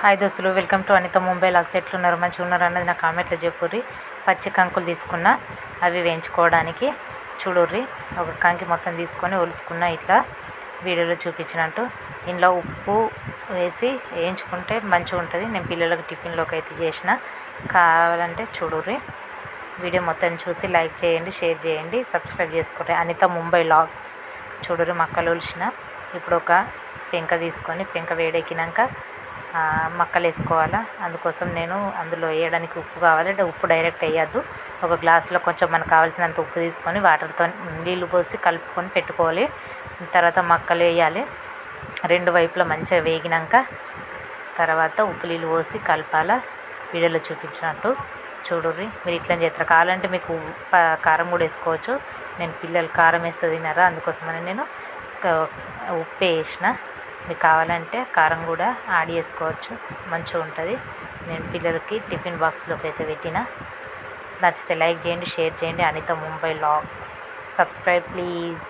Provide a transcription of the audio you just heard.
Hi దోస్తులు welcome to Anitha Mumbai vlogs ఎట్లున్నారు మంచిగా ఉన్నారు అన్నది నా కామెంట్లో చెప్పుర్రి. పచ్చి కంకులు తీసుకున్న అవి వేయించుకోవడానికి చూడుర్రి. ఒక కంకి మొత్తం తీసుకొని ఒలుసుకున్న ఇట్లా వీడియోలో చూపించినట్టు. ఇందులో ఉప్పు వేసి వేయించుకుంటే మంచిగా ఉంటుంది. నేను పిల్లలకు టిఫిన్లోకి అయితే చేసిన. కావాలంటే చూడుర్రి. వీడియో మొత్తం చూసి లైక్ చేయండి షేర్ చేయండి సబ్స్క్రైబ్ చేసుకోండి. అనిత ముంబై లాగ్స్. చూడుర్రి మక్కలు ఒలిసిన. ఇప్పుడు ఒక పెంక తీసుకొని పెంక వేడెక్కినాక మక్కలు వేసుకోవాలా అందుకోసం నేను అందులో వేయడానికి ఉప్పు కావాలి అంటే ఉప్పు డైరెక్ట్ వేయద్దు ఒక గ్లాసులో కొంచెం మనకు కావాల్సినంత ఉప్పు తీసుకొని వాటర్తో నీళ్ళు పోసి కలుపుకొని పెట్టుకోవాలి. తర్వాత మక్కలు వేయాలి రెండు వైపులా మంచిగా వేగినాక తర్వాత ఉప్పు నీళ్ళు పోసి కలపాల? వీడియోలో చూపించినట్టు. చూడుర్రి. మీరు ఇట్లా చేస్తారు కావాలంటే మీకు కారం కూడా వేసుకోవచ్చు. నేను పిల్లలు కారం వేస్తే తినారా? అందుకోసమని నేను ఉప్పు వేసిన. మీకు కావాలంటే కారం కూడా యాడ్ చేసుకోవచ్చు. మంచిగా ఉంటుంది. నేను పిల్లలకి టిఫిన్ బాక్స్లోకి అయితే పెట్టిన. నచ్చితే లైక్ చేయండి షేర్ చేయండి. Anitha Mumbai vlogs. Subscribe please.